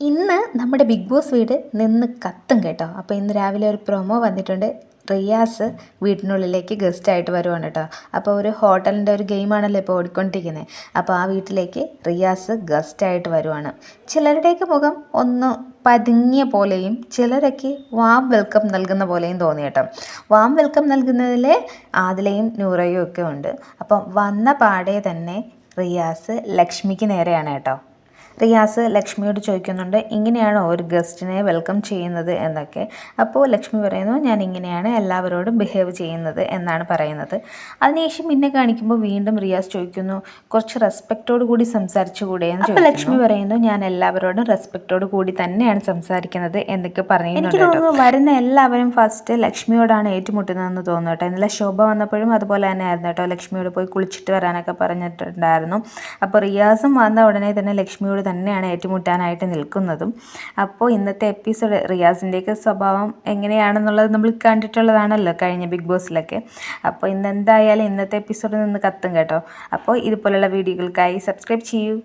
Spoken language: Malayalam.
ഇന്ന് നമ്മുടെ ബിഗ് ബോസ് വീട് നിന്ന് കത്തും കേട്ടോ. അപ്പോൾ ഇന്ന് രാവിലെ ഒരു പ്രൊമോ വന്നിട്ടുണ്ട്. റിയാസ് വീട്ടിനുള്ളിലേക്ക് ഗസ്റ്റായിട്ട് വരുവാണ് കേട്ടോ. അപ്പോൾ ഒരു ഹോട്ടലിന്റെ ഒരു ഗെയിമാണല്ലോ ഇപ്പോൾ ഓടിക്കൊണ്ടിരിക്കുന്നത് അപ്പോൾ ആ വീട്ടിലേക്ക് റിയാസ് ഗസ്റ്റായിട്ട് വരുവാണ്. ചിലരുടെയൊക്കെ മുഖം ഒന്ന് പതുങ്ങിയ പോലെയും ചിലരൊക്കെ വാം വെൽക്കം നൽകുന്ന പോലെയും തോന്നി കേട്ടോ. വാം വെൽക്കം നൽകുന്നതിൽ ആദിലയും നൂറയും ഒക്കെ ഉണ്ട്. അപ്പം വന്ന പാടെ തന്നെ റിയാസ് ലക്ഷ്മിക്ക് നേരെയാണ് കേട്ടോ. റിയാസ് ലക്ഷ്മിയോട് ചോദിക്കുന്നുണ്ട് ഇങ്ങനെയാണോ ഒരു ഗസ്റ്റിനെ വെൽക്കം ചെയ്യുന്നത്? എന്നൊക്കെ. അപ്പോൾ ലക്ഷ്മി പറയുന്നു ഞാൻ ഇങ്ങനെയാണ് എല്ലാവരോടും ബിഹേവ് ചെയ്യുന്നത് എന്നാണ് പറയുന്നത്. അതിനുശേഷം പിന്നെ കാണിക്കുമ്പോൾ വീണ്ടും റിയാസ് ചോദിക്കുന്നു കുറച്ച് റെസ്പെക്റ്റോട് കൂടി സംസാരിച്ചു കൂടെ എന്ന് അപ്പോൾ ലക്ഷ്മി പറയുന്നു ഞാൻ എല്ലാവരോടും റെസ്പെക്റ്റോട് കൂടി തന്നെയാണ് സംസാരിക്കുന്നത് എന്നൊക്കെ പറയുന്നുണ്ട് എനിക്ക് തോന്നുന്നു വരുന്ന എല്ലാവരും ഫസ്റ്റ് ലക്ഷ്മിയോടാണ് ഏറ്റുമുട്ടുന്നതെന്ന് തോന്നുന്നു കേട്ടോ. ഇന്നലെ ശോഭ വന്നപ്പോഴും അതുപോലെ തന്നെ ആയിരുന്നു കേട്ടോ. ലക്ഷ്മിയോട് പോയി കുളിച്ചിട്ട് വരാനൊക്കെ പറഞ്ഞിട്ടുണ്ടായിരുന്നു. അപ്പോൾ റിയാസും വന്ന ഉടനെ തന്നെ ലക്ഷ്മിയോട് തന്നെയാണ് ഏറ്റുമുട്ടാനായിട്ട് നിൽക്കുന്നതും. അപ്പോൾ ഇന്നത്തെ എപ്പിസോഡ് റിയാസിന്റെയൊക്കെ സ്വഭാവം എങ്ങനെയാണെന്നുള്ളത് നമ്മൾ കണ്ടിട്ടുള്ളതാണല്ലോ കഴിഞ്ഞ ബിഗ് ബോസിലൊക്കെ. അപ്പോൾ ഇന്ന് എന്തായാലും ഇന്നത്തെ എപ്പിസോഡിൽ നിന്ന് കത്തും കേട്ടോ. അപ്പോൾ ഇതുപോലുള്ള വീഡിയോകൾക്കായി സബ്സ്ക്രൈബ് ചെയ്യൂ.